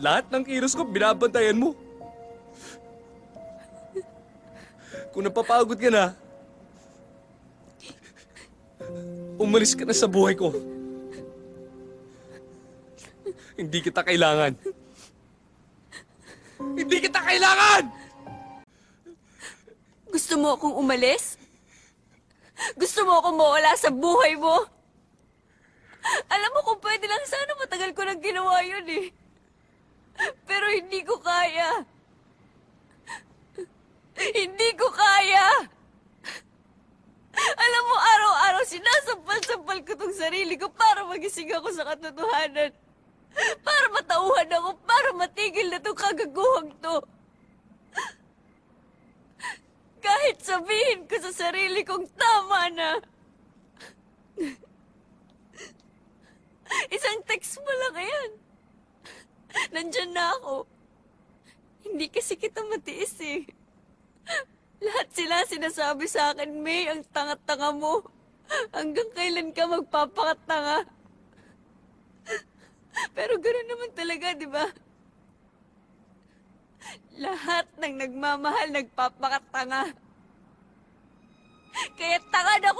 Lahat ng kilos ko, binabantayan mo. Kung napapagod ka na, umalis ka na sa buhay ko. Hindi kita kailangan. Hindi kita kailangan! Gusto mo akong umalis? Gusto mo akong mawala sa buhay mo? Alam mo kung pwede lang sana matagal ko nang ginawa yun eh. Pero hindi ko kaya. Hindi ko kaya. Alam mo, araw-araw sinasampal-sampal ko tong sarili ko para magising ako sa katotohanan. Para matauhan ako, para matigil na tong kagaguhang to. Kahit sabihin ko sa sarili kong tama na. Isang text mo lang yan. Nandyan na ako. Hindi kasi kita matiis eh. Lahat sila sinasabi sa akin, May, ang tanga-tanga mo. Hanggang kailan ka magpapakatanga? Pero ganoon naman talaga, di ba? Lahat ng nagmamahal nagpapakatanga. Kaya tanga na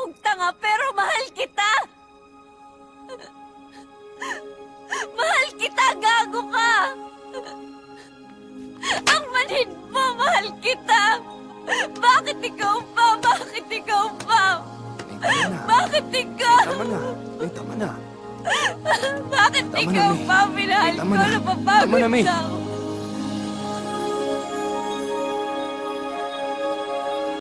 Tama na. Ay, tama na. Bakit Tama na, ikaw May. pa? Minahal Tama ko, na. napapagod Tama na, May. na ako.